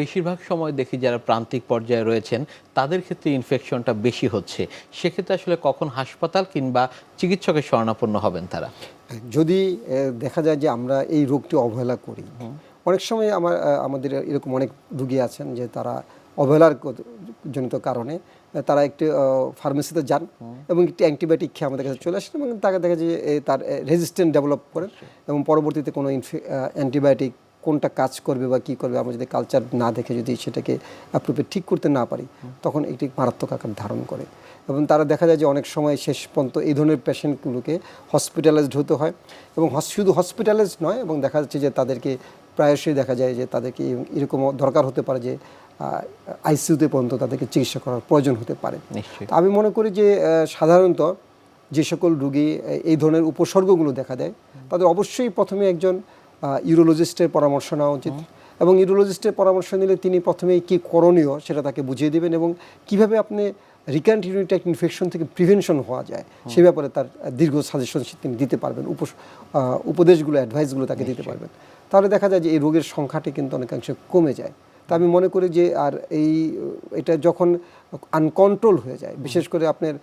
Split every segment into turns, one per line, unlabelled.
বেশিরভাগ সময় দেখি যারা প্রান্তিক পর্যায়ে রয়েছেন তাদের ক্ষেত্রে ইনফেকশনটা বেশি হচ্ছে। সেক্ষেত্রে আসলে কখন হাসপাতাল কিংবা চিকিৎসকের শরণাপন্ন হবেন তারা?
যদি দেখা যায় যে আমরা এই রোগটি অবহেলা করি অনেক সময় আমার আমাদের এরকম অনেক রুগী আছেন যে তারা অবহেলার জনিত কারণে তারা একটি ফার্মেসিতে যান এবং একটি অ্যান্টিবায়োটিক খেয়ে আমাদের কাছে চলে আসেন এবং তাকে দেখা যায় যে তার রেজিস্ট্যান্ট ডেভেলপ করেন এবং পরবর্তীতে কোনো অ্যান্টিবায়োটিক কোনটা কাজ করবে বা কী করবে আমরা যদি কালচার না দেখে যদি সেটাকে অ্যাপ্রোপ্রিয়েট ঠিক করতে না পারি তখন এটি মারাত্মক আকার ধারণ করে। এবং তারা দেখা যায় যে অনেক সময় শেষ পর্যন্ত এই ধরনের পেশেন্টগুলোকে হসপিটালাইজড হতে হয়। এবং শুধু হসপিটালাইজড নয় এবং দেখা যাচ্ছে যে তাদেরকে প্রায়শই দেখা যায় যে তাদেরকে এরকম দরকার হতে পারে যে আইসিইউতে পর্যন্ত তাদেরকে চিকিৎসা করার প্রয়োজন হতে পারে। আমি মনে করি যে সাধারণত যে সকল রুগী এই ধরনের উপসর্গগুলো দেখা দেয় তাদের অবশ্যই প্রথমে একজন ইউরোলজিস্টের পরামর্শ নেওয়া উচিত। এবং ইউরোলজিস্টের পরামর্শ নিলে তিনি প্রথমেই কি করণীয় সেটা তাকে বুঝিয়ে দেবেন এবং কীভাবে আপনি রিকারেন্ট ইউনিটাক ইনফেকশন থেকে প্রিভেনশন হওয়া যায় সে ব্যাপারে তার দীর্ঘ সাজেশন তিনি দিতে পারবেন উপ উপদেশগুলো অ্যাডভাইসগুলো তাকে দিতে পারবেন। তাহলে দেখা যায় যে এই রোগের সংখ্যাটি কিন্তু অনেকাংশে কমে যায়। তা আমি মনে করি যে আর এই এটা যখন আনকন্ট্রোল হয়ে যায় বিশেষ করে আপনার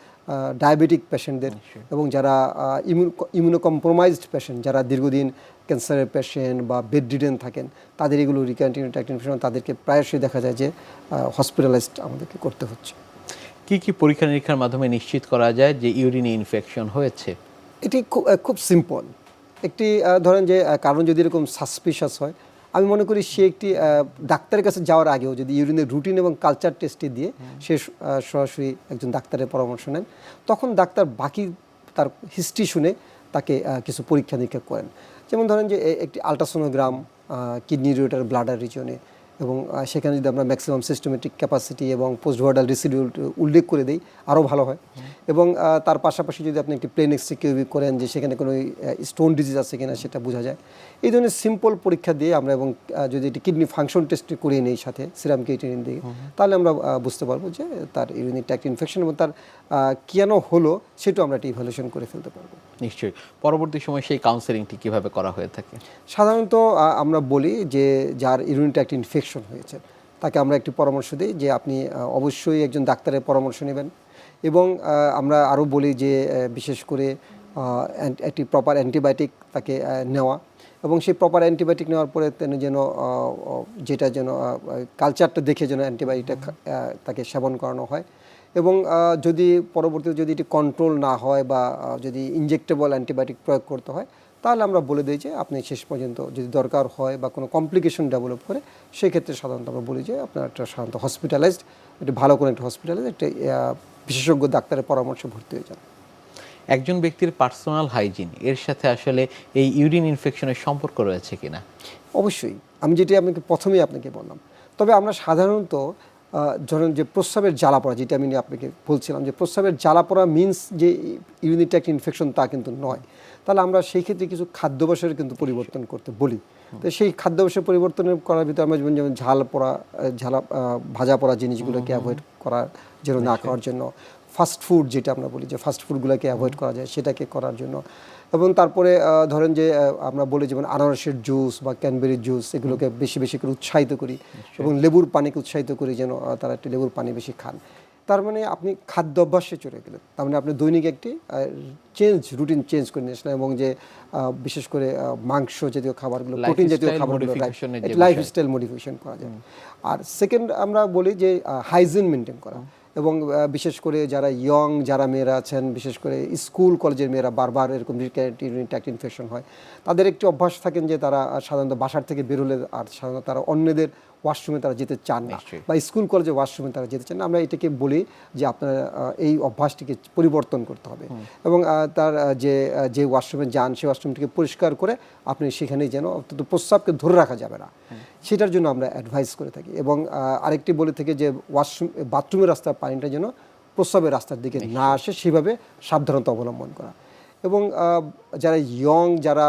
ডায়াবেটিক পেশেন্টদের এবং যারা ইমিউনো কম্প্রোমাইজড পেশেন্ট যারা দীর্ঘদিন ক্যান্সারের পেশেন্ট বা বেড রিডেন থাকেন তাদের এগুলো রিক্যান্টিনিউট ইনফেকশন তাদেরকে প্রায়শই দেখা যায় যে হসপিটালাইজড আমাদেরকে করতে হচ্ছে।
কি কি পরীক্ষা নিরীক্ষার মাধ্যমে নিশ্চিত করা যায় যে ইউরিনে ইনফেকশন হয়েছে?
এটি খুব খুব সিম্পল একটি ধরেন যে কারণ যদি এরকম সাসপিশাস হয় আমি মনে করি সে একটি ডাক্তারের কাছে যাওয়ার আগেও যদি ইউরিনের রুটিন এবং কালচার টেস্টে দিয়ে সে সরাসরি একজন ডাক্তারের পরামর্শ নেন, তখন ডাক্তার বাকি তার হিস্ট্রি শুনে তাকে কিছু পরীক্ষা নিরীক্ষা করেন। যেমন ধরেন যে একটি আলট্রাসোনোগ্রাম কিডনি রিউটার ব্লাডার রিজনে এবং সেখানে যদি আমরা ম্যাক্সিমাম সিস্টেমেটিক ক্যাপাসিটি এবং পোস্ট পোস্টভার্ডাল রিসিডিউল উল্লেখ করে দিই, আরও ভালো হয়। এবং তার পাশাপাশি যদি আপনি একটি প্লেন এক্সরে কিউবি করেন যে সেখানে কোনো স্টোন ডিজিজ আছে কিনা সেটা বোঝা যায়। এই ধরনের সিম্পল পরীক্ষা দিয়ে আমরা এবং যদি একটি কিডনি ফাংশন টেস্ট করিয়ে নিই সাথে সিরাম কেটিনিন দিয়ে তাহলে আমরা বুঝতে পারব যে তার ইউরিনি ট্র্যাক্ট ইনফেকশন এবং তার কেন হলো সেটাও আমরা একটা ইভ্যালুয়েশন করে ফেলতে পারব।
নিশ্চয়ই। পরবর্তী সময় সেই কাউন্সেলিংটি কীভাবে করা হয়ে থাকে?
সাধারণত আমরা বলি যে যার ইউরিন ট্র্যাক্ট ইনফেকশন হয়েছে তাকে আমরা একটি পরামর্শ দিই যে আপনি অবশ্যই একজন ডাক্তারের পরামর্শ নেবেন। এবং আমরা আরও বলি যে বিশেষ করে একটি প্রপার অ্যান্টিবায়োটিক তাকে নেওয়া এবং সেই প্রপার অ্যান্টিবায়োটিক নেওয়ার পরে তিনি যেন যেটা যেন কালচারটা দেখে যেন অ্যান্টিবায়োটিকটা তাকে সেবন করানো হয় এবং যদি পরবর্তীতে যদি এটি কন্ট্রোল না হয় বা যদি ইনজেক্টেবল অ্যান্টিবায়োটিক প্রয়োগ করতে হয়, তাহলে আমরা বলে দিই যে, আপনি শেষ পর্যন্ত যদি দরকার হয় বা কোনো কমপ্লিকেশন ডেভেলপ করে সেই ক্ষেত্রে সাধারণত আমরা বলি যে, আপনার একটা সাধারণত হসপিটালাইজড একটি ভালো কোনো একটা হসপিটালাইজড একটা বিশেষজ্ঞ ডাক্তারের পরামর্শে ভর্তি হয়ে যান।
একজন ব্যক্তির পার্সোনাল হাইজিন এর সাথে আসলে এই ইউরিন ইনফেকশনের সম্পর্ক রয়েছে কিনা?
অবশ্যই। আমি যেটি আপনাকে প্রথমেই আপনাকে বললাম। তবে আমরা সাধারণত ধরেন যে প্রস্রাবের জ্বালা পড়া যেটা আমি আপনাকে বলছিলাম যে প্রস্রাবের জ্বালা পড়া মিন্স যে ইউনিট একটা ইনফেকশন তা কিন্তু নয়। তাহলে আমরা সেই ক্ষেত্রে কিছু খাদ্যাভ্যাসের কিন্তু পরিবর্তন করতে বলি। তো সেই খাদ্যাভ্যাসের পরিবর্তন করার ভিতরে আমরা যেমন যেমন ঝাল পড়া ঝালা ভাজা পড়া জিনিসগুলোকে অ্যাভয়েড করার যেন না খাওয়ার জন্য। ফাস্ট ফুড যেটা আমরা বলি যে ফাস্ট ফুডগুলোকে অ্যাভয়েড করা যায় সেটাকে করার জন্য। এবং তারপরে ধরেন যে আমরা বলি যেমন আনারসের জুস বা ক্যানবেরির জুস এগুলোকে বেশি বেশি করে উৎসাহিত করি এবং লেবুর পানিকে উৎসাহিত করি যেন তারা একটু লেবুর পানি বেশি খান। তার মানে আপনি খাদ্য অভ্যাসে চলে গেলেন। তার মানে আপনি দৈনিক একটি চেঞ্জ রুটিন চেঞ্জ করে নিয়েছিলেন এবং যে বিশেষ করে মাংস জাতীয় খাবারগুলো প্রোটিন জাতীয় খাবারগুলো
modification এর যে
লাইফ স্টাইল মডিফিকেশন করা যায়। আর সেকেন্ড আমরা বলি যে হাইজিন মেনটেন করা। এবং বিশেষ করে যারা ইয়ং যারা মেয়েরা আছেন বিশেষ করে স্কুল কলেজের মেয়েরা বারবার এরকম ট্যাক্ট ইনফেকশন হয়। তাদের একটি অভ্যাস থাকেন যে তারা সাধারণত বাসার থেকে বেরোলে আর সাধারণত তারা অন্যদের ওয়াশরুমে তারা যেতে চান না বা স্কুল কলেজে ওয়াশরুমে তারা যেতে চান না। আমরা এটাকে বলি যে আপনার এই অভ্যাসটিকে পরিবর্তন করতে হবে। এবং তার যে যে ওয়াশরুমে যান সেই ওয়াশরুমটিকে পরিষ্কার করে আপনি সেখানেই যেন অন্তত প্রস্রাবকে ধরে রাখা যাবে না। সেটার জন্য আমরা অ্যাডভাইস করে থাকি। এবং আরেকটি বলে থেকে যে ওয়াশরুম বাথরুমের রাস্তার পানিটা যেন প্রস্রাবের রাস্তার দিকে না আসে সেভাবে সাবধানতা অবলম্বন করা। এবং যারা ইয়ং যারা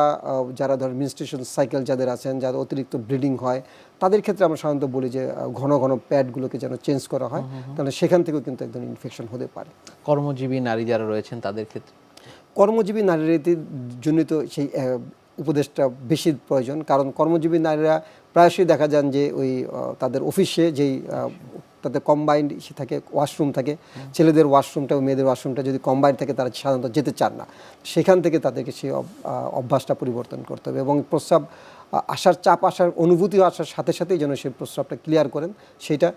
যারা ধর মিনস্ট্রেশন সাইকেল যাদের আছেন যাদের অতিরিক্ত ব্লিডিং হয় তাদের ক্ষেত্রে আমরা সাধারণত বলি যে ঘন ঘন প্যাডগুলোকে যেন চেঞ্জ করা হয় তাহলে সেখান থেকেও কিন্তু একদম ইনফেকশন হতে পারে।
কর্মজীবী নারী যারা রয়েছেন তাদের ক্ষেত্রে?
কর্মজীবী নারীদের জন্য তো সেই উপদেশটা বেশি প্রয়োজন কারণ কর্মজীবী নারীরা প্রায়শই দেখা যান যে ওই তাদের অফিসে যেই তাদের কম্বাইন্ড ইসে থাকে ওয়াশরুম থাকে। ছেলেদের ওয়াশরুমটা ও মেয়েদের ওয়াশরুমটা যদি কম্বাইন্ড থাকে, তারা সাধারণত যেতে চান না। সেখান থেকে তাদেরকে সেই অভ্যাসটা পরিবর্তন করতে হবে এবং প্রস্রাব আসার চাপ, আসার অনুভূতি আসার সাথে সাথেই যেন সেই প্রস্রাবটা ক্লিয়ার করেন। সেটা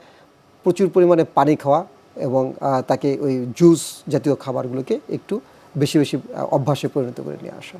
প্রচুর পরিমাণে পানি খাওয়া এবং তাকে ওই জুস জাতীয় খাবারগুলোকে একটু বেশি বেশি অভ্যাসে পরিণত করে নিয়ে আসা।